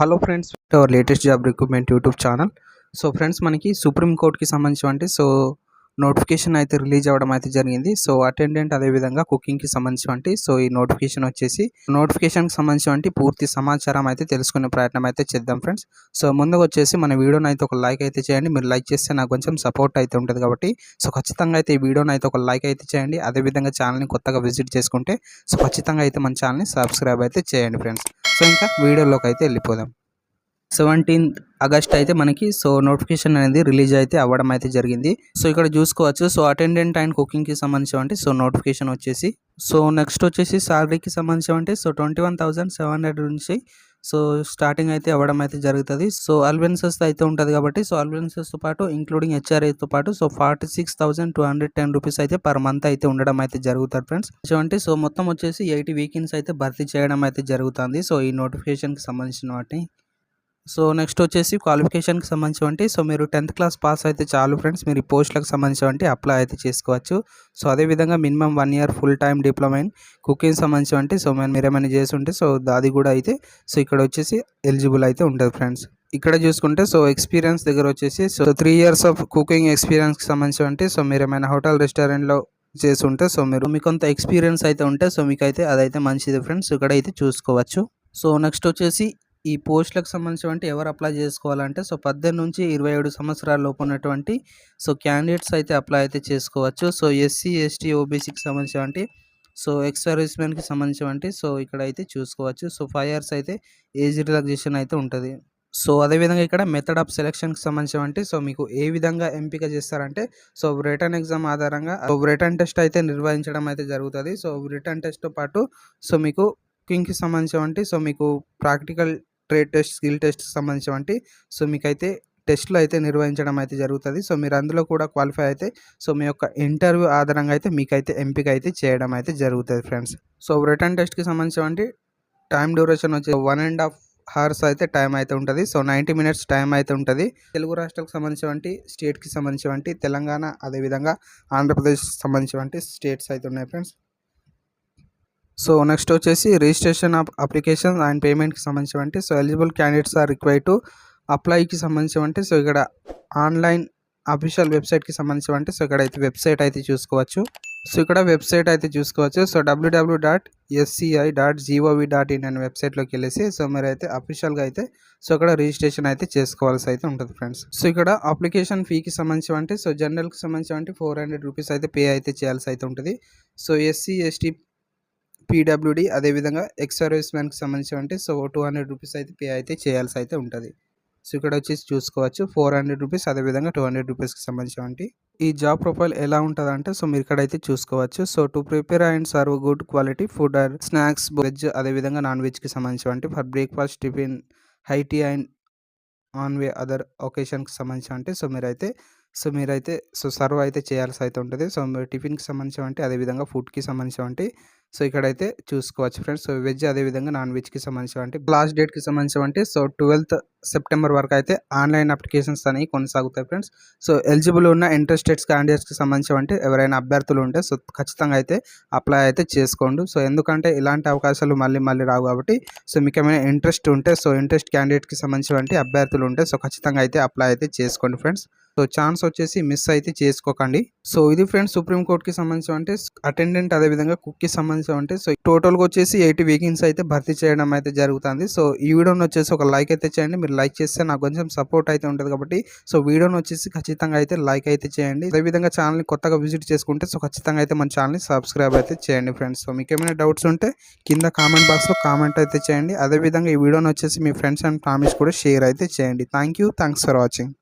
Hello friends our latest job recruitment YouTube channel so friends మనకి supreme కోర్ట్కి సంబంధించి so notification అయితే release అవ్వడం అయితే జరిగింది. సో అటెండెంట్ అదేవిధంగా కుకింగ్కి సంబంధించి సో ఈ నోటిఫికేషన్ వచ్చేసి నోటిఫికేషన్కి సంబంధించి పూర్తి సమాచారం అయితే తెలుసుకునే ప్రయత్నం అయితే చేద్దాం ఫ్రెండ్స్ సో ముందుకు వచ్చేసి మన వీడియోని అయితే ఒక లైక్ అయితే చేయండి. మీరు లైక్ చేస్తే నాకు కొంచెం సపోర్ట్ అయితే ఉంటుంది కాబట్టి సో ఖచ్చితంగా అయితే ఈ వీడియోని అయితే ఒక లైక్ అయితే చేయండి. అదేవిధంగా ఛానల్ని కొత్తగా విజిట్ చేసుకుంటే సో ఖచ్చితంగా అయితే మన ఛానల్ని సబ్స్క్రైబ్ అయితే చేయండి ఫ్రెండ్స్ సో ఇంకా వీడియోలోకి అయితే వెళ్ళిపోదాం. సెవెంటీన్త్ ఆగస్ట్ అయితే మనకి సో నోటిఫికేషన్ అనేది రిలీజ్ అయితే అవ్వడం అయితే జరిగింది. సో ఇక్కడ చూసుకోవచ్చు. సో అటెండెంట్ అండ్ కుకింగ్కి సంబంధించి అంటే సో నోటిఫికేషన్ వచ్చేసి. సో నెక్స్ట్ వచ్చేసి శాలరీకి సంబంధించి అంటే so twenty one thousand seven hundred నుంచి సో స్టార్టింగ్ అయితే అవ్వడం అయితే జరుగుతుంది. సో అల్వెన్సెస్ అయితే ఉంటుంది కాబట్టి సో అల్వెన్సెస్తో పాటు ఇంక్లూడింగ్ హెచ్ఆర్ఐతో పాటు so forty six thousand two hundred ten rupees అయితే పర్ మంత్ అయితే ఉండడం అయితే జరుగుతుంది ఫ్రెండ్స్ అంటే సో మొత్తం వచ్చేసి ఎయిటీ వీకెండ్స్ అయితే భర్తీ చేయడం అయితే జరుగుతుంది. సో ఈ నోటిఫికేషన్కి సంబంధించిన వాటిని సో నెక్స్ట్ వచ్చేసి క్వాలిఫికేషన్కి సంబంధించి సో మీరు టెన్త్ క్లాస్ పాస్ అయితే చాలు ఫ్రెండ్స్. మీరు ఈ పోస్టులకు సంబంధించి అప్లై అయితే చేసుకోవచ్చు. సో అదేవిధంగా minimum one year full time diploma in cooking సంబంధించి సో మీరు ఏమైనా చేసి ఉంటే సో అది కూడా అయితే సో ఇక్కడ వచ్చేసి ఎలిజిబుల్ అయితే ఉంటుంది ఫ్రెండ్స్. ఇక్కడ చూసుకుంటే సో ఎక్స్పీరియన్స్ దగ్గర వచ్చేసి so three years of cooking ఎక్స్పీరియన్స్కి సంబంధించి సో మీరు ఏమైనా హోటల్ రెస్టారెంట్లో చేసి ఉంటే సో మీరు మీకు కొంత ఎక్స్పీరియన్స్ అయితే ఉంటే సో మీకు అయితే అదైతే మంచిది ఫ్రెండ్స్. ఇక్కడ అయితే చూసుకోవచ్చు. సో నెక్స్ట్ వచ్చేసి ఈ పోస్టులకు సంబంధించినటువంటి ఎవరు అప్లై చేసుకోవాలంటే సో పద్దెనిమిది నుంచి ఇరవై ఏడు సంవత్సరాల లోపు ఉన్నటువంటి సో క్యాండిడేట్స్ అయితే అప్లై అయితే చేసుకోవచ్చు. సో ఎస్సీ ఎస్టీ ఓబీసీకి సంబంధించినటువంటి సో ఎక్స్ సర్వీస్మెన్కి సంబంధించినటువంటి సో ఇక్కడ అయితే చూసుకోవచ్చు. సో ఫైవ్ ఇయర్స్ అయితే ఏజ్ రిలాక్సేషన్ అయితే ఉంటుంది. సో అదేవిధంగా ఇక్కడ మెథడ్ ఆఫ్ సెలెక్షన్కి సంబంధించినటువంటి సో మీకు ఏ విధంగా ఎంపిక చేస్తారంటే సో రిటర్న్ ఎగ్జామ్ ఆధారంగా రిటర్న్ టెస్ట్ అయితే నిర్వహించడం అయితే జరుగుతుంది. సో రిటర్న్ టెస్ట్తో పాటు సో మీకు కుకింగ్కి సంబంధించినటువంటి సో మీకు practical trade test skill test సంబంధించినవంటి. So మీకైతే టెస్ట్లు అయితే నిర్వహించడం అయితే జరుగుతుంది. సో మీరు అందులో కూడా క్వాలిఫై అయితే సో మీ యొక్క ఇంటర్వ్యూ ఆధారంగా అయితే మీకైతే ఎంపిక అయితే చేయడం అయితే జరుగుతుంది ఫ్రెండ్స్ సో రిటర్న్ టెస్ట్కి సంబంధించినవంటి టైం డ్యూరేషన్ వచ్చి వన్ అండ్ హాఫ్ హార్స్ అయితే టైం అయితే ఉంటుంది. సో నైంటీ మినిట్స్ టైం అయితే ఉంటుంది. తెలుగు రాష్ట్రాలకు సంబంధించినవంటి స్టేట్కి సంబంధించినవంటి తెలంగాణ అదేవిధంగా ఆంధ్రప్రదేశ్ సంబంధించినవంటి స్టేట్స్ అయితే ఉన్నాయి ఫ్రెండ్స్ సో నెక్స్ట్ వచ్చేసి రిజిస్ట్రేషన్ ఆఫ్ అప్లికేషన్ అండ్ పేమెంట్కి సంబంధించి so eligible candidates are require to అప్లైకి సంబంధించి సో ఇక్కడ ఆన్లైన్ అఫీషియల్ వెబ్సైట్కి సంబంధించి సో ఇక్కడ అయితే వెబ్సైట్ అయితే చూసుకోవచ్చు. సో ఇక్కడ వెబ్సైట్ అయితే చూసుకోవచ్చు. So WW dot SCI dot GOV dot in అనే వెబ్సైట్లోకి వెళ్ళేసి సో మీరు అయితే అఫీషియల్గా అయితే సో ఇక్కడ రిజిస్ట్రేషన్ అయితే చేసుకోవాల్సి అయితే ఉంటుంది ఫ్రెండ్స్ సో ఇక్కడ అప్లికేషన్ ఫీకి సంబంధించి సో జనరల్కి సంబంధించి ఫోర్ హండ్రెడ్ రూపీస్ అయితే పే అయితే చేయాల్సి అయితే ఉంటుంది. సో ఎస్సీ ఎస్టీ పీడబ్ల్యూడి అదేవిధంగా ఎక్స్ సర్వీస్ మ్యాన్కి సంబంధించి అంటే సో టూ హండ్రెడ్ రూపీస్ అయితే పే అయితే చేయాల్సి అయితే ఉంటుంది. సో ఇక్కడ వచ్చేసి చూసుకోవచ్చు ఫోర్ హండ్రెడ్ రూపీస్ అదేవిధంగా టూ హండ్రెడ్ రూపీస్కి సంబంధించి ఈ జాబ్ ప్రొఫైల్ ఎలా ఉంటుందంటే సో మీరు ఇక్కడ అయితే చూసుకోవచ్చు. So to prepare and serve good quality food and snacks veg అదేవిధంగా నాన్ వెజ్కి సంబంధించి for breakfast tiffin high tea and on way other ఒకేషన్కి సంబంధించి అంటే సో మీరైతే సో మీరైతే సో సర్వ్ అయితే చేయాల్సి అయితే ఉంటుంది. సో టిఫిన్కి సంబంధించి అంటే అదేవిధంగా ఫుడ్కి సంబంధించి అంటే సో ఇక్కడైతే చూసుకోవచ్చు ఫ్రెండ్స్. సో వెజ్ అదేవిధంగా నాన్ వెజ్కి సంబంధించి లాస్ట్ డేట్కి సంబంధించి అంటే సో ట్వెల్త్ సెప్టెంబర్ వరకు అయితే ఆన్లైన్ అప్లికేషన్స్ అనేవి కొనసాగుతాయి ఫ్రెండ్స్. సో ఎలిజిబుల్ ఉన్న ఇంట్రెస్టెడ్స్ క్యాండిడేట్స్కి సంబంధించి అంటే ఎవరైనా అభ్యర్థులు ఉంటే సో ఖచ్చితంగా అయితే అప్లై అయితే చేసుకోండి. సో ఎందుకంటే ఇలాంటి అవకాశాలు మళ్ళీ మళ్ళీ రావు కాబట్టి సో మీకు ఏమైనా ఇంట్రెస్ట్ ఉంటే సో ఇంట్రెస్ట్ క్యాండిడేట్కి సంబంధించి అభ్యర్థులు ఉంటే సో ఖచ్చితంగా అయితే అప్లై అయితే చేసుకోండి ఫ్రెండ్స్. సో ఛాన్స్ వచ్చేసి మిస్ అయితే చేసుకోకండి. సో ఇది ఫ్రెండ్స్ సుప్రీంకోర్టుకి సంబంధించి అంటే అటెండెంట్ అదేవిధంగా కుక్కి సంబంధించి సెవెంటీ సో టోటల్గా వచ్చేసి ఎయిటీ వీకెన్స్ అయితే భర్తీ చేయడం అయితే జరుగుతుంది. సో ఈ వీడియోని వచ్చేసి ఒక లైక్ అయితే చేయండి. మీరు లైక్ చేస్తే నాకు కొంచెం సపోర్ట్ అయితే ఉంటుంది కాబట్టి సో వీడియోని వచ్చేసి ఖచ్చితంగా అయితే లైక్ అయితే చేయండి. అదేవిధంగా ఛానల్ని కొత్తగా విజిట్ చేసుకుంటే సో ఖచ్చితంగా అయితే మన ఛానల్ని సబ్స్క్రైబ్ అయితే చేయండి ఫ్రెండ్స్. సో మీకు ఏమైనా డౌట్స్ ఉంటే కింద కామెంట్ బాక్స్లో కామెంట్ అయితే చేయండి. అదేవిధంగా ఈ వీడియోని వచ్చేసి మీ ఫ్రెండ్స్ అండ్ ఫ్యామిలీస్ కూడా షేర్ అయితే చేయండి. Thank you thanks for watching.